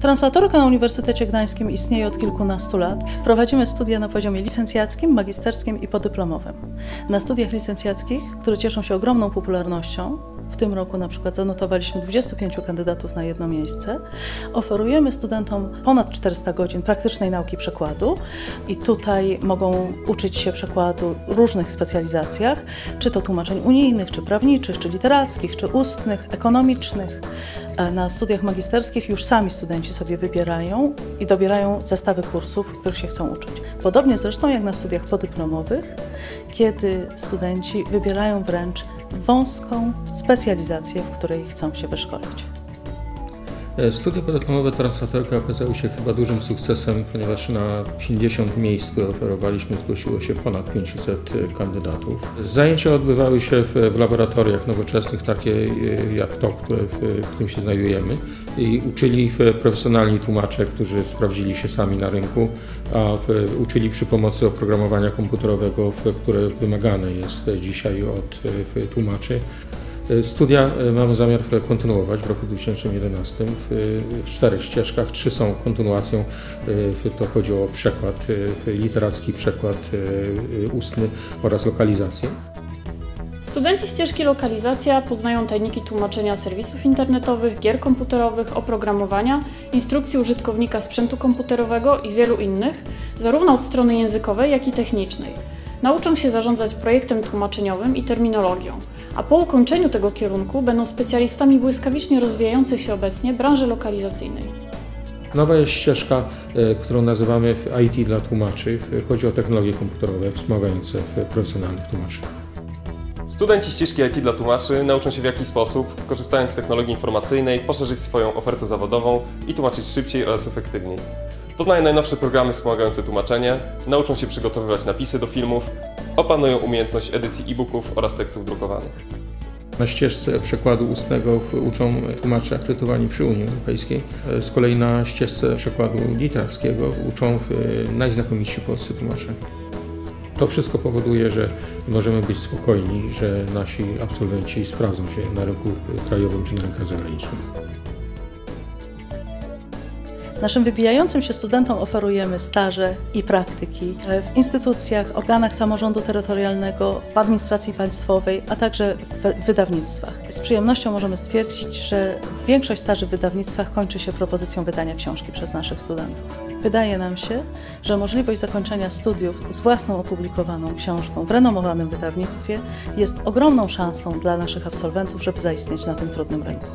Translatorka na Uniwersytecie Gdańskim istnieje od kilkunastu lat. Prowadzimy studia na poziomie licencjackim, magisterskim i podyplomowym. Na studiach licencjackich, które cieszą się ogromną popularnością, w tym roku na przykład zanotowaliśmy 25 kandydatów na jedno miejsce. Oferujemy studentom ponad 400 godzin praktycznej nauki przekładu i tutaj mogą uczyć się przekładu w różnych specjalizacjach, czy to tłumaczeń unijnych, czy prawniczych, czy literackich, czy ustnych, ekonomicznych. Na studiach magisterskich już sami studenci sobie wybierają i dobierają zestawy kursów, których się chcą uczyć. Podobnie zresztą jak na studiach podyplomowych, kiedy studenci wybierają wręcz wąską specjalizację, w której chcą się wyszkolić. E, studia podyplomowe translatorka okazały się chyba dużym sukcesem, ponieważ na 50 miejsc, które oferowaliśmy, zgłosiło się ponad 500 e, kandydatów. Zajęcia odbywały się w, w laboratoriach nowoczesnych, takie e, jak to, które, w, w którym się znajdujemy. I uczyli profesjonalni tłumacze, którzy sprawdzili się sami na rynku, a uczyli przy pomocy oprogramowania komputerowego, które wymagane jest dzisiaj od tłumaczy. E, studia e, mamy zamiar kontynuować w roku 2011 w, w czterech ścieżkach. Trzy są kontynuacją. E, to chodzi o przekład literacki, przekład ustny oraz lokalizację. Studenci ścieżki lokalizacja poznają tajniki tłumaczenia serwisów internetowych, gier komputerowych, oprogramowania, instrukcji użytkownika sprzętu komputerowego i wielu innych, zarówno od strony językowej, jak i technicznej. Nauczą się zarządzać projektem tłumaczeniowym i terminologią, a po ukończeniu tego kierunku będą specjalistami błyskawicznie rozwijającej się obecnie branży lokalizacyjnej. Nowa jest ścieżka, e, którą nazywamy IT dla tłumaczy. Chodzi o technologie komputerowe wspomagające profesjonalnych tłumaczy. Studenci ścieżki IT dla tłumaczy nauczą się w jaki sposób, korzystając z technologii informacyjnej, poszerzyć swoją ofertę zawodową i tłumaczyć szybciej oraz efektywniej. Poznają najnowsze programy wspomagające tłumaczenie, nauczą się przygotowywać napisy do filmów, opanują umiejętność edycji e-booków oraz tekstów drukowanych. Na ścieżce przekładu ustnego uczą tłumacze akredytowani przy Unii Europejskiej. Z kolei na ścieżce przekładu literackiego uczą najznakomitsi polscy tłumacze. To wszystko powoduje, że możemy być spokojni, że nasi absolwenci sprawdzą się na rynku krajowym czy na rynkach zagranicznych. Naszym wybijającym się studentom oferujemy staże i praktyki w instytucjach, organach samorządu terytorialnego, w administracji państwowej, a także w wydawnictwach. Z przyjemnością możemy stwierdzić, że większość staży w wydawnictwach kończy się propozycją wydania książki przez naszych studentów. Wydaje nam się, że możliwość zakończenia studiów z własną opublikowaną książką w renomowanym wydawnictwie jest ogromną szansą dla naszych absolwentów, żeby zaistnieć na tym trudnym rynku.